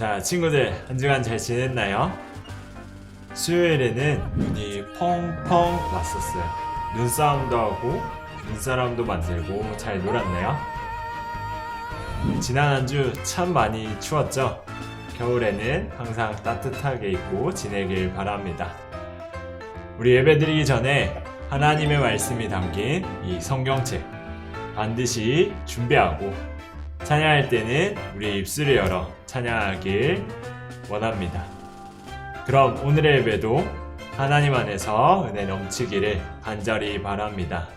자, 친구들, 한 주간 잘 지냈나요? 수요일에는 눈이 펑펑 왔었어요. 눈싸움도 하고, 눈사람도 만들고, 잘 놀았네요. 지난 한 주 참 많이 추웠죠? 겨울에는 항상 따뜻하게 입고 지내길 바랍니다. 우리 예배 드리기 전에 하나님의 말씀이 담긴 이 성경책 반드시 준비하고 찬양할 때는 우리 입술을 열어 찬양하길 원합니다. 그럼 오늘의 예배도 하나님 안에서 은혜 넘치기를 간절히 바랍니다.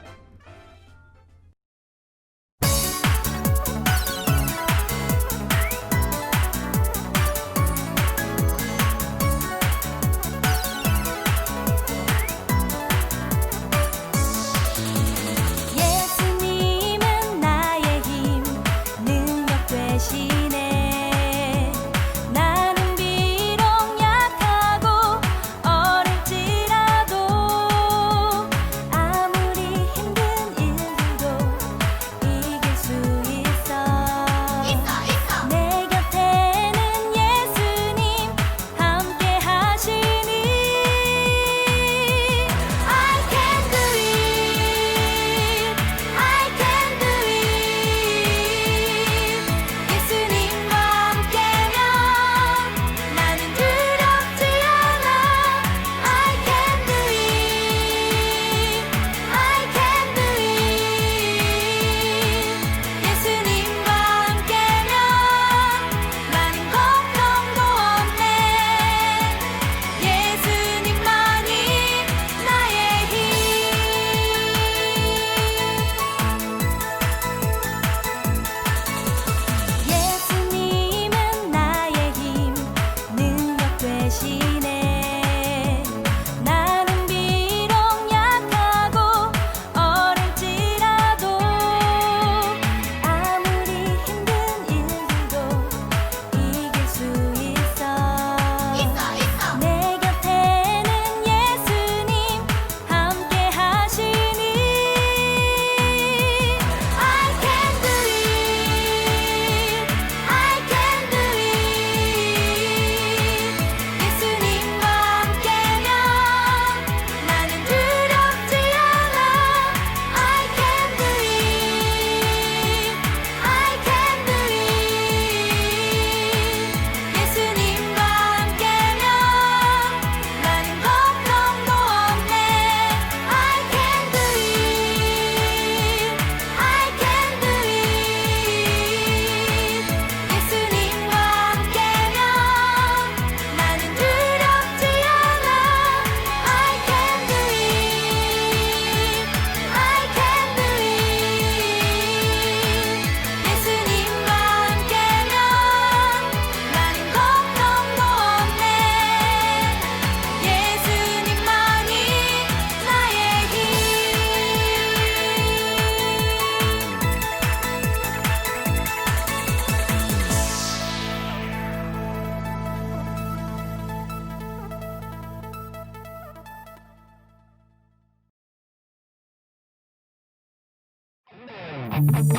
비밀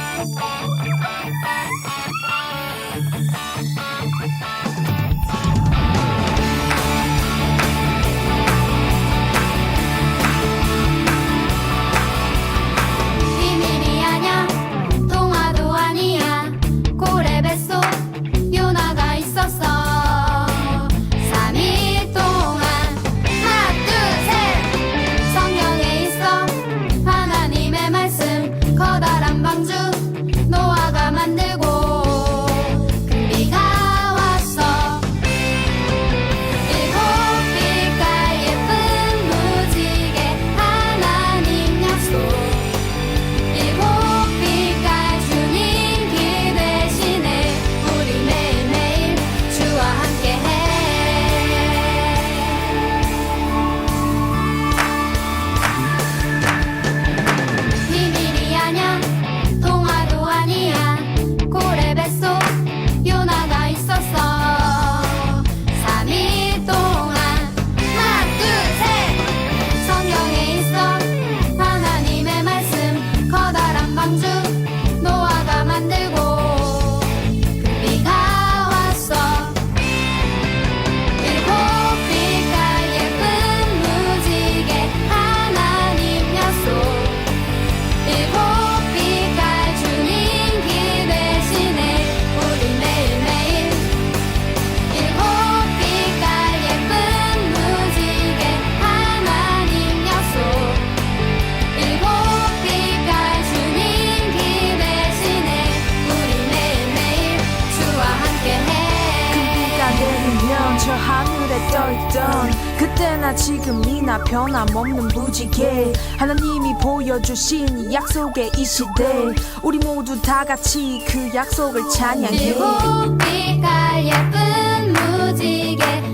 변함없는 무지개. 하나님이 보여주신 약속의 이 시대. 우리 모두 다 같이 그 약속을 찬양해. 일곱 빛깔 예쁜 무지개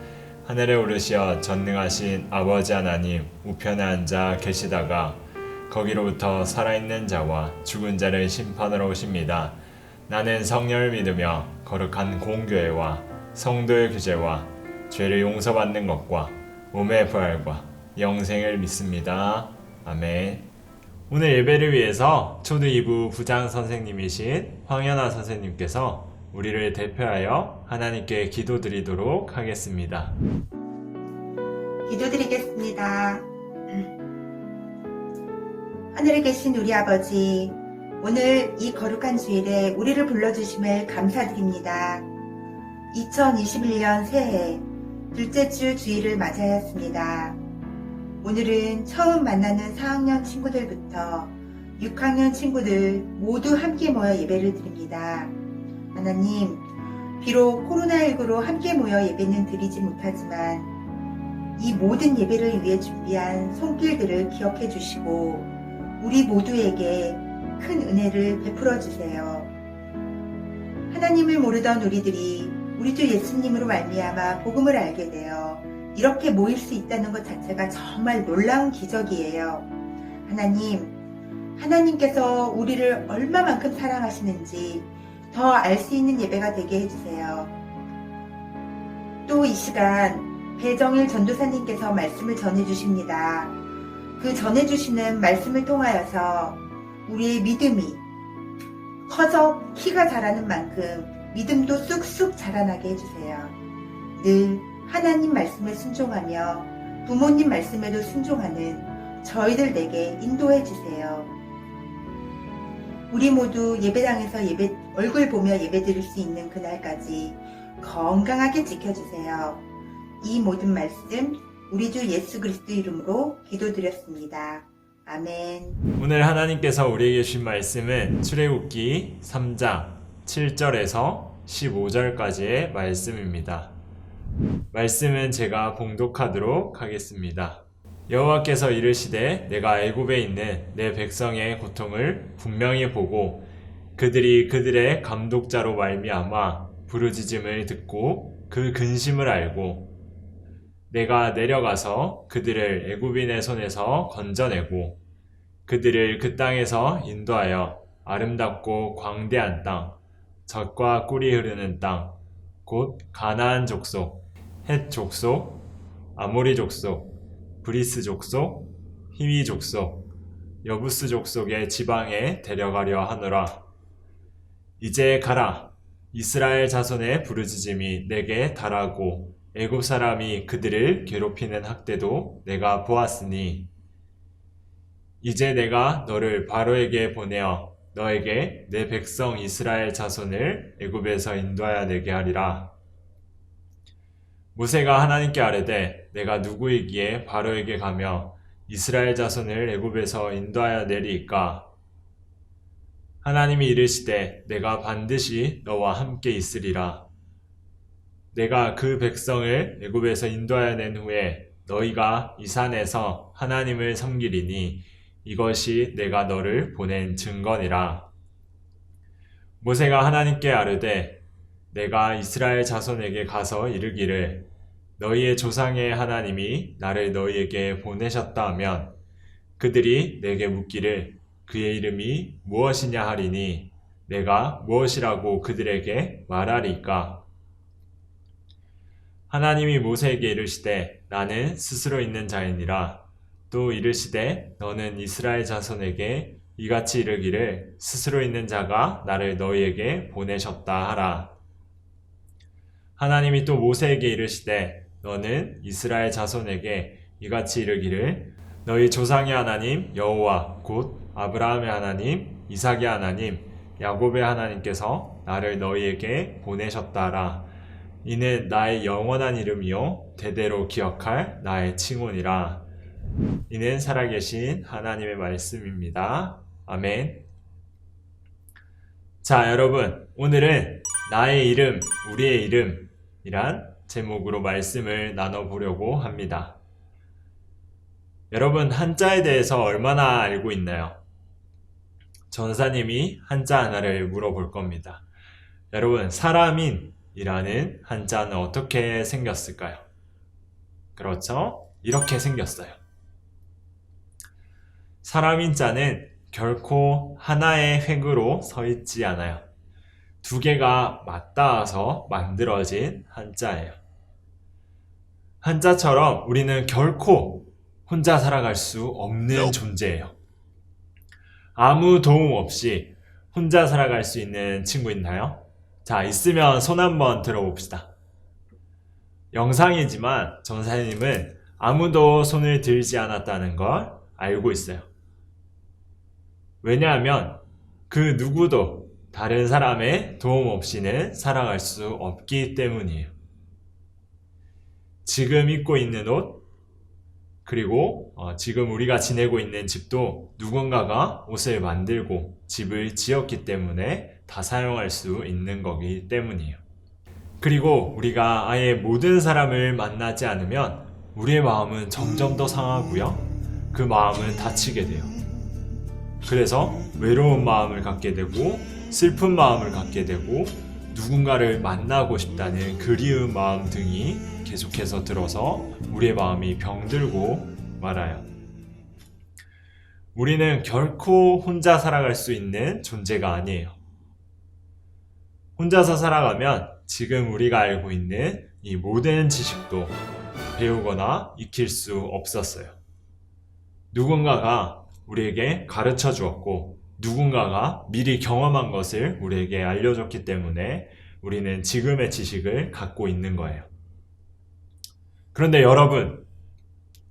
하늘에 오르시어 전능하신 아버지 하나님 우편에 앉아 계시다가 거기로부터 살아있는 자와 죽은 자를 심판하러 오십니다. 나는 성령을 믿으며 거룩한 공교회와 성도의 규제와 죄를 용서받는 것과 몸의 부활과 영생을 믿습니다. 아멘. 오늘 예배를 위해서 초대 2부 부장 선생님이신 황현아 선생님께서 우리를 대표하여 하나님께 기도드리도록 하겠습니다. 기도드리겠습니다. 하늘에 계신 우리 아버지, 오늘 이 거룩한 주일에 우리를 불러주심을 감사드립니다. 2021년 새해 둘째 주 주일을 맞이하였습니다. 오늘은 처음 만나는 4학년 친구들부터 6학년 친구들 모두 함께 모여 예배를 드립니다. 하나님, 비록 코로나19로 함께 모여 예배는 드리지 못하지만 이 모든 예배를 위해 준비한 손길들을 기억해 주시고 우리 모두에게 큰 은혜를 베풀어 주세요. 하나님을 모르던 우리들이 우리 주 예수님으로 말미암아 복음을 알게 되어 이렇게 모일 수 있다는 것 자체가 정말 놀라운 기적이에요. 하나님, 하나님께서 우리를 얼마만큼 사랑하시는지 더 알 수 있는 예배가 되게 해주세요. 또 이 시간 배정일 전도사님께서 말씀을 전해주십니다. 그 전해주시는 말씀을 통하여서 우리의 믿음이 커져 키가 자라는 만큼 믿음도 쑥쑥 자라나게 해주세요. 늘 하나님 말씀에 순종하며 부모님 말씀에도 순종하는 저희들 내게 인도해 주세요. 우리 모두 예배당에서 예배, 얼굴 보며 예배 드릴 수 있는 그날까지 건강하게 지켜주세요. 이 모든 말씀 우리 주 예수 그리스도 이름으로 기도드렸습니다. 아멘. 오늘 하나님께서 우리에게 주신 말씀은 출애굽기 3장 7절에서 15절까지의 말씀입니다. 말씀은 제가 봉독하도록 하겠습니다. 여호와께서 이르시되 내가 애굽에 있는 내 백성의 고통을 분명히 보고 그들이 그들의 감독자로 말미암아 부르짖음을 듣고 그 근심을 알고 내가 내려가서 그들을 애굽인의 손에서 건져내고 그들을 그 땅에서 인도하여 아름답고 광대한 땅, 젖과 꿀이 흐르는 땅, 곧 가나안 족속, 헷 족속, 아모리 족속, 브리스 족속, 히위 족속, 여부스 족속의 지방에 데려가려 하노라. 이제 가라. 이스라엘 자손의 부르짖음이 내게 달하고 애굽 사람이 그들을 괴롭히는 학대도 내가 보았으니 이제 내가 너를 바로에게 보내어 너에게 내 백성 이스라엘 자손을 애굽에서 인도하여 내게 하리라. 모세가 하나님께 아뢰되 내가 누구이기에 바로에게 가며 이스라엘 자손을 애굽에서 인도하여 내리이까? 하나님이 이르시되 내가 반드시 너와 함께 있으리라. 내가 그 백성을 애굽에서 인도하여 낸 후에 너희가 이 산에서 하나님을 섬기리니 이것이 내가 너를 보낸 증거니라. 모세가 하나님께 아뢰되 내가 이스라엘 자손에게 가서 이르기를 너희의 조상의 하나님이 나를 너희에게 보내셨다 하면 그들이 내게 묻기를 그의 이름이 무엇이냐 하리니 내가 무엇이라고 그들에게 말하리까? 하나님이 모세에게 이르시되 나는 스스로 있는 자이니라. 또 이르시되 너는 이스라엘 자손에게 이같이 이르기를 스스로 있는 자가 나를 너희에게 보내셨다 하라. 하나님이 또 모세에게 이르시되 너는 이스라엘 자손에게 이같이 이르기를 너희 조상의 하나님 여호와 곧 아브라함의 하나님 이삭의 하나님 야곱의 하나님께서 나를 너희에게 보내셨다라 이는 나의 영원한 이름이요 대대로 기억할 나의 칭혼이라 이는 살아계신 하나님의 말씀입니다 아멘 자 여러분 오늘은 나의 이름 우리의 이름 이란 제목으로 말씀을 나눠보려고 합니다. 여러분, 한자에 대해서 얼마나 알고 있나요? 전사님이 한자 하나를 물어볼 겁니다. 여러분, 사람인이라는 한자는 어떻게 생겼을까요? 그렇죠? 이렇게 생겼어요. 사람인 자는 결코 하나의 획으로 서 있지 않아요. 두 개가 맞닿아서 만들어진 한자예요. 한자처럼 우리는 결코 혼자 살아갈 수 없는 존재예요. 아무 도움 없이 혼자 살아갈 수 있는 친구 있나요? 자, 있으면 손 한번 들어봅시다. 영상이지만 전사님은 아무도 손을 들지 않았다는 걸 알고 있어요. 왜냐하면 그 누구도 다른 사람의 도움 없이는 살아갈 수 없기 때문이에요. 지금 입고 있는 옷, 그리고 어, 지금 우리가 지내고 있는 집도 누군가가 옷을 만들고 집을 지었기 때문에 다 사용할 수 있는 거기 때문이에요. 그리고 우리가 아예 모든 사람을 만나지 않으면 우리의 마음은 점점 더 상하고요. 그 마음은 다치게 돼요. 그래서 외로운 마음을 갖게 되고 슬픈 마음을 갖게 되고 누군가를 만나고 싶다는 그리운 마음 등이 계속해서 들어서 우리의 마음이 병들고 말아요. 우리는 결코 혼자 살아갈 수 있는 존재가 아니에요. 혼자서 살아가면 지금 우리가 알고 있는 이 모든 지식도 배우거나 익힐 수 없었어요. 누군가가 우리에게 가르쳐 주었고, 누군가가 미리 경험한 것을 우리에게 알려줬기 때문에 우리는 지금의 지식을 갖고 있는 거예요. 그런데 여러분,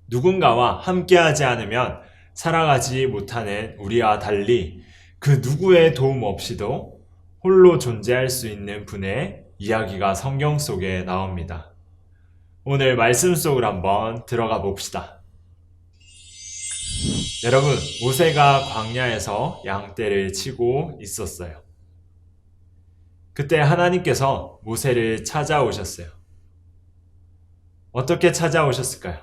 누군가와 함께하지 않으면 살아가지 못하는 우리와 달리 그 누구의 도움 없이도 홀로 존재할 수 있는 분의 이야기가 성경 속에 나옵니다. 오늘 말씀 속으로 한번 들어가 봅시다. 여러분, 모세가 광야에서 양떼를 치고 있었어요. 그때 하나님께서 모세를 찾아오셨어요. 어떻게 찾아오셨을까요?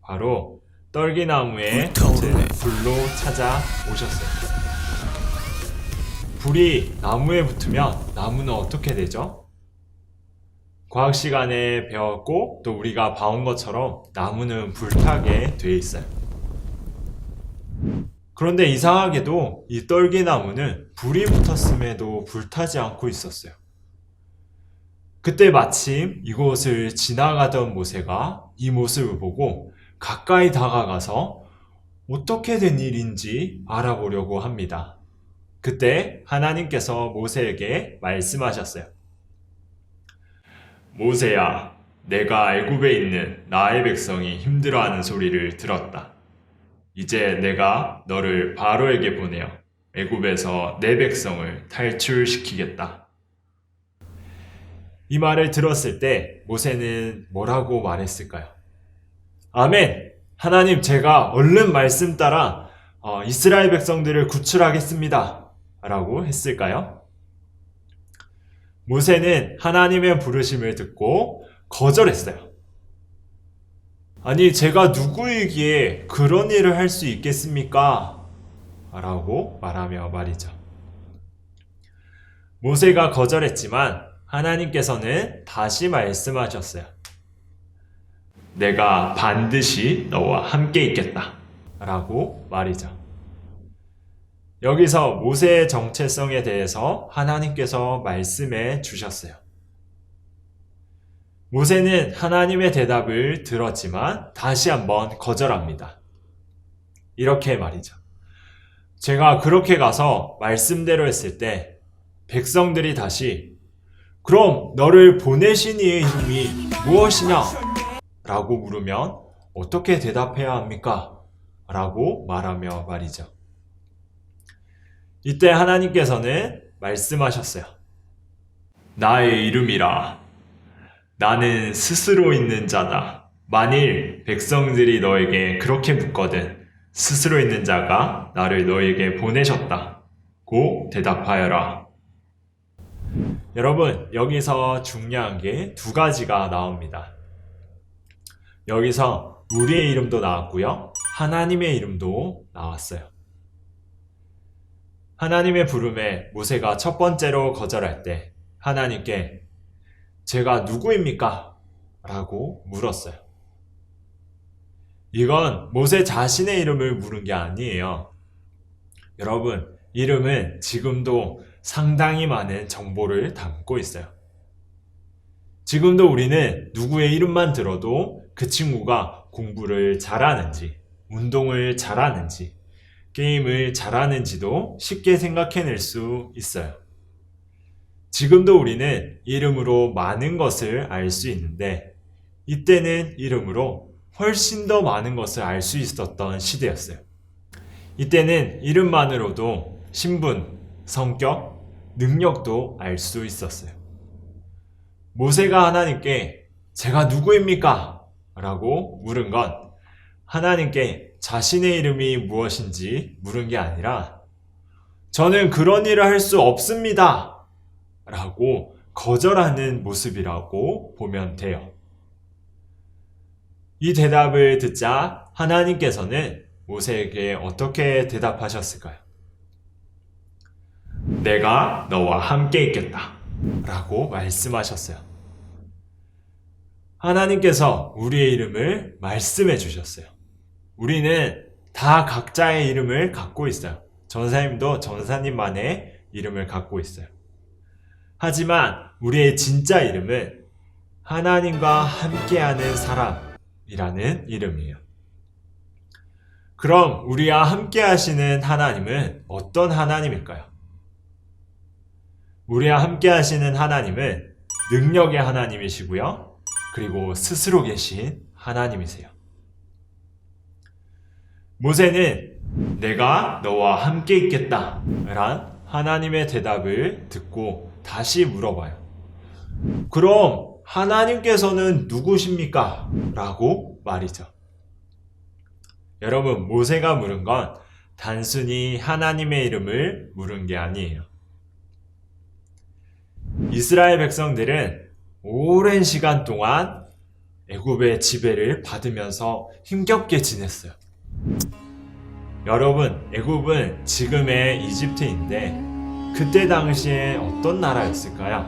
바로 떨기나무에 붙은 불로 찾아오셨어요. 불이 나무에 붙으면 나무는 어떻게 되죠? 과학 시간에 배웠고 또 우리가 봐온 것처럼 나무는 불타게 돼 있어요. 그런데 이상하게도 이 떨기나무는 불이 붙었음에도 불타지 않고 있었어요. 그때 마침 이곳을 지나가던 모세가 이 모습을 보고 가까이 다가가서 어떻게 된 일인지 알아보려고 합니다. 그때 하나님께서 모세에게 말씀하셨어요. 모세야, 내가 애굽에 있는 나의 백성이 힘들어하는 소리를 들었다. 이제 내가 너를 바로에게 보내어 애굽에서 내 백성을 탈출시키겠다. 이 말을 들었을 때 모세는 뭐라고 말했을까요? 아멘! 하나님 제가 얼른 말씀 따라 어, 이스라엘 백성들을 구출하겠습니다. 라고 했을까요? 모세는 하나님의 부르심을 듣고 거절했어요. 아니, 제가 누구이기에 그런 일을 할 수 있겠습니까? 라고 말하며 말이죠. 모세가 거절했지만 하나님께서는 다시 말씀하셨어요. 내가 반드시 너와 함께 있겠다. 라고 말이죠. 여기서 모세의 정체성에 대해서 하나님께서 말씀해 주셨어요. 모세는 하나님의 대답을 들었지만 다시 한번 거절합니다. 이렇게 말이죠. 제가 그렇게 가서 말씀대로 했을 때 백성들이 다시 그럼 너를 보내신 이의 이름이 무엇이냐? 라고 물으면 어떻게 대답해야 합니까? 라고 말하며 말이죠. 이때 하나님께서는 말씀하셨어요. 나의 이름이라. 나는 스스로 있는 자다. 만일 백성들이 너에게 그렇게 묻거든 스스로 있는 자가 나를 너에게 보내셨다. 고 대답하여라. 여러분, 여기서 중요한 게 두 가지가 나옵니다. 여기서 우리의 이름도 나왔고요. 하나님의 이름도 나왔어요. 하나님의 부름에 모세가 첫 번째로 거절할 때 하나님께 제가 누구입니까? 라고 물었어요. 이건 모세 자신의 이름을 물은 게 아니에요. 여러분, 이름은 지금도 상당히 많은 정보를 담고 있어요. 지금도 우리는 누구의 이름만 들어도 그 친구가 공부를 잘하는지, 운동을 잘하는지, 게임을 잘하는지도 쉽게 생각해낼 수 있어요. 지금도 우리는 이름으로 많은 것을 알 수 있는데, 이때는 이름으로 훨씬 더 많은 것을 알 수 있었던 시대였어요. 이때는 이름만으로도 신분, 성격, 능력도 알 수 있었어요. 모세가 하나님께 제가 누구입니까? 라고 물은 건 하나님께 자신의 이름이 무엇인지 물은 게 아니라 저는 그런 일을 할 수 없습니다. 라고 거절하는 모습이라고 보면 돼요. 이 대답을 듣자 하나님께서는 모세에게 어떻게 대답하셨을까요? 내가 너와 함께 있겠다. 라고 말씀하셨어요. 하나님께서 우리의 이름을 말씀해 주셨어요. 우리는 다 각자의 이름을 갖고 있어요. 전사님도 전사님만의 이름을 갖고 있어요. 하지만 우리의 진짜 이름은 하나님과 함께하는 사람이라는 이름이에요. 그럼 우리와 함께 하시는 하나님은 어떤 하나님일까요? 우리와 함께 하시는 하나님은 능력의 하나님이시고요. 그리고 스스로 계신 하나님이세요. 모세는 내가 너와 함께 있겠다. 란 하나님의 대답을 듣고 다시 물어봐요. 그럼 하나님께서는 누구십니까? 라고 말이죠. 여러분, 모세가 물은 건 단순히 하나님의 이름을 물은 게 아니에요. 이스라엘 백성들은 오랜 시간 동안 애굽의 지배를 받으면서 힘겹게 지냈어요. 여러분, 애굽은 지금의 이집트인데 그때 당시에 어떤 나라였을까요?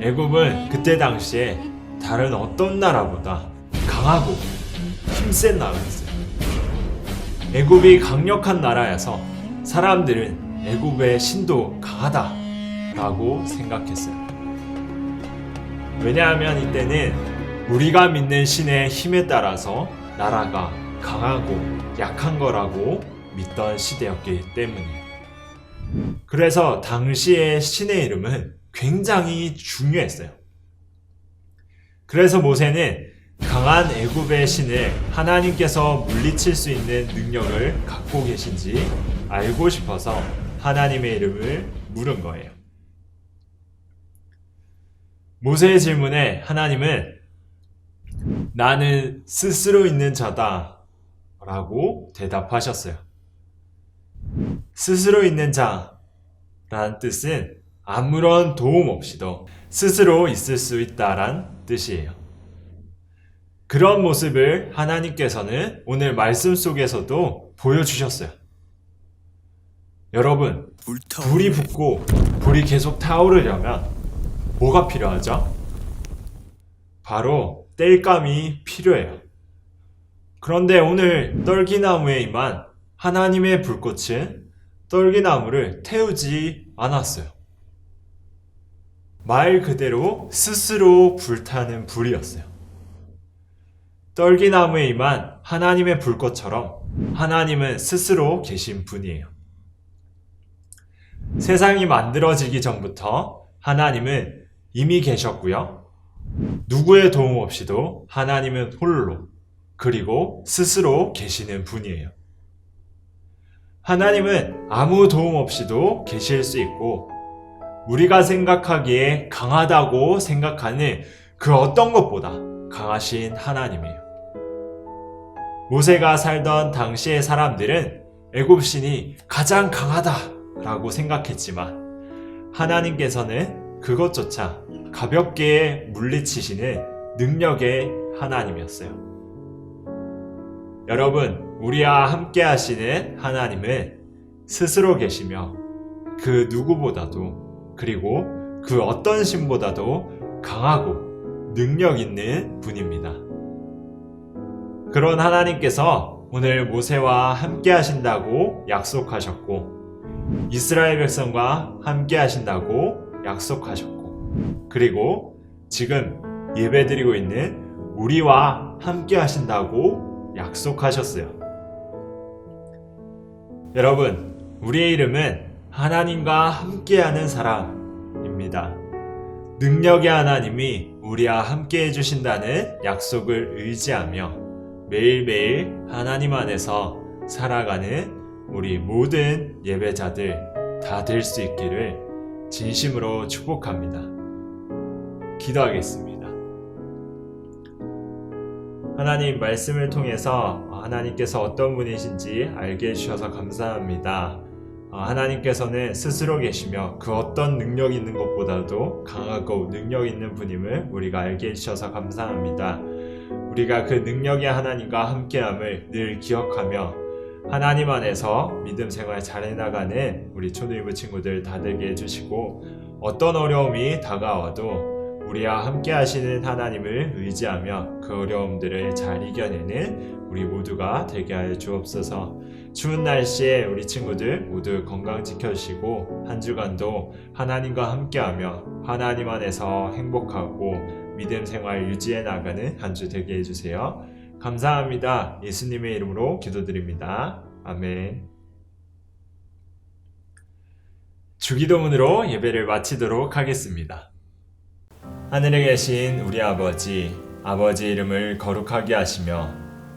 애굽은 그때 당시에 다른 어떤 나라보다 강하고 힘센 나라였어요. 애굽이 강력한 나라여서 사람들은 애굽의 신도 강하다라고 생각했어요. 왜냐하면 이때는 우리가 믿는 신의 힘에 따라서 나라가 강하고 약한 거라고 믿던 시대였기 때문이에요. 그래서 당시의 신의 이름은 굉장히 중요했어요. 그래서 모세는 강한 애굽의 신을 하나님께서 물리칠 수 있는 능력을 갖고 계신지 알고 싶어서 하나님의 이름을 물은 거예요. 모세의 질문에 하나님은 나는 스스로 있는 자다 라고 대답하셨어요. 스스로 있는 자 라는 뜻은 아무런 도움 없이도 스스로 있을 수 있다란 뜻이에요. 그런 모습을 하나님께서는 오늘 말씀 속에서도 보여주셨어요. 여러분, 불이 붙고 불이 계속 타오르려면 뭐가 필요하죠? 바로 땔감이 필요해요. 그런데 오늘 떨기나무에 임한 하나님의 불꽃은 떨기나무를 태우지 않았어요. 말 그대로 스스로 불타는 불이었어요. 떨기나무에 임한 하나님의 불꽃처럼 하나님은 스스로 계신 분이에요. 세상이 만들어지기 전부터 하나님은 이미 계셨고요. 누구의 도움 없이도 하나님은 홀로 그리고 스스로 계시는 분이에요. 하나님은 아무 도움 없이도 계실 수 있고 우리가 생각하기에 강하다고 생각하는 그 어떤 것보다 강하신 하나님이에요. 모세가 살던 당시의 사람들은 애굽신이 가장 강하다라고 생각했지만 하나님께서는 그것조차 가볍게 물리치시는 능력의 하나님이었어요. 여러분, 우리와 함께 하시는 하나님은 스스로 계시며 그 누구보다도 그리고 그 어떤 신보다도 강하고 능력 있는 분입니다. 그런 하나님께서 오늘 모세와 함께 하신다고 약속하셨고 이스라엘 백성과 함께 하신다고 약속하셨고 그리고 지금 예배드리고 있는 우리와 함께 하신다고 약속하셨어요. 여러분, 우리의 이름은 하나님과 함께하는 사람입니다. 능력의 하나님이 우리와 함께 해주신다는 약속을 의지하며 매일매일 하나님 안에서 살아가는 우리 모든 예배자들 다 될 수 있기를 진심으로 축복합니다. 기도하겠습니다. 하나님 말씀을 통해서 하나님께서 어떤 분이신지 알게 해주셔서 감사합니다. 어, 하나님께서는 스스로 계시며 그 어떤 능력 있는 것보다도 강하고 능력 있는 분임을 우리가 알게 해주셔서 감사합니다. 우리가 그 능력의 하나님과 함께함을 늘 기억하며 하나님 안에서 믿음 생활 잘 해 나가는 우리 초등부 친구들 다 되게 해주시고 어떤 어려움이 다가와도 우리와 함께 하시는 하나님을 의지하며 그 어려움들을 잘 이겨내는 우리 모두가 되게 하여 주옵소서. 추운 날씨에 우리 친구들 모두 건강 지켜주시고 한 주간도 하나님과 함께하며 하나님 안에서 행복하고 믿음 생활 유지해 나가는 한 주 되게 해주세요. 감사합니다. 예수님의 이름으로 기도드립니다. 아멘. 주기도문으로 예배를 마치도록 하겠습니다. 하늘에 계신 우리 아버지, 아버지 이름을 거룩하게 하시며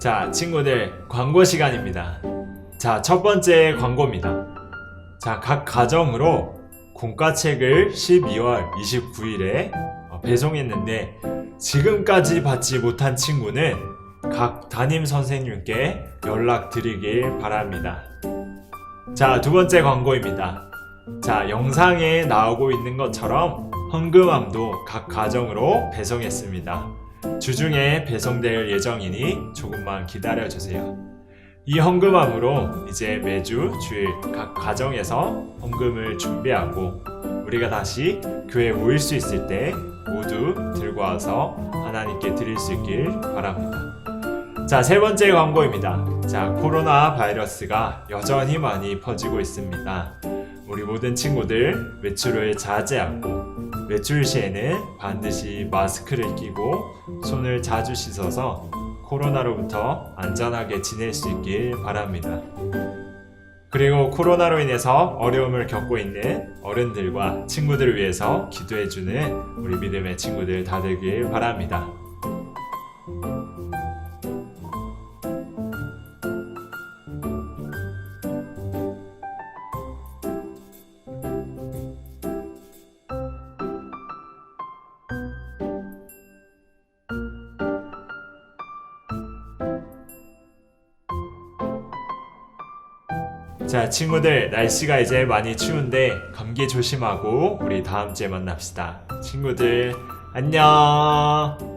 자, 친구들, 광고 시간입니다. 자, 첫 번째 광고입니다. 자, 각 가정으로 공과책을 12월 29일에 배송했는데 지금까지 받지 못한 친구는 각 담임 선생님께 연락드리길 바랍니다. 자, 두 번째 광고입니다. 자, 영상에 나오고 있는 것처럼 헌금함도 각 가정으로 배송했습니다. 주중에 배송될 예정이니 조금만 기다려 주세요. 이 헌금함으로 이제 매주 주일 각 가정에서 헌금을 준비하고 우리가 다시 교회 모일 수 있을 때 모두 들고 와서 하나님께 드릴 수 있길 바랍니다. 자, 세 번째 광고입니다. 자, 코로나 바이러스가 여전히 많이 퍼지고 있습니다. 우리 모든 친구들 외출을 자제하고 외출 시에는 반드시 마스크를 끼고 손을 자주 씻어서 코로나로부터 안전하게 지낼 수 있길 바랍니다. 그리고 코로나로 인해서 어려움을 겪고 있는 어른들과 친구들을 위해서 기도해주는 우리 믿음의 친구들 다 되길 바랍니다. 친구들, 날씨가 이제 많이 추운데 감기 조심하고 우리 다음 주에 만납시다. 친구들, 안녕!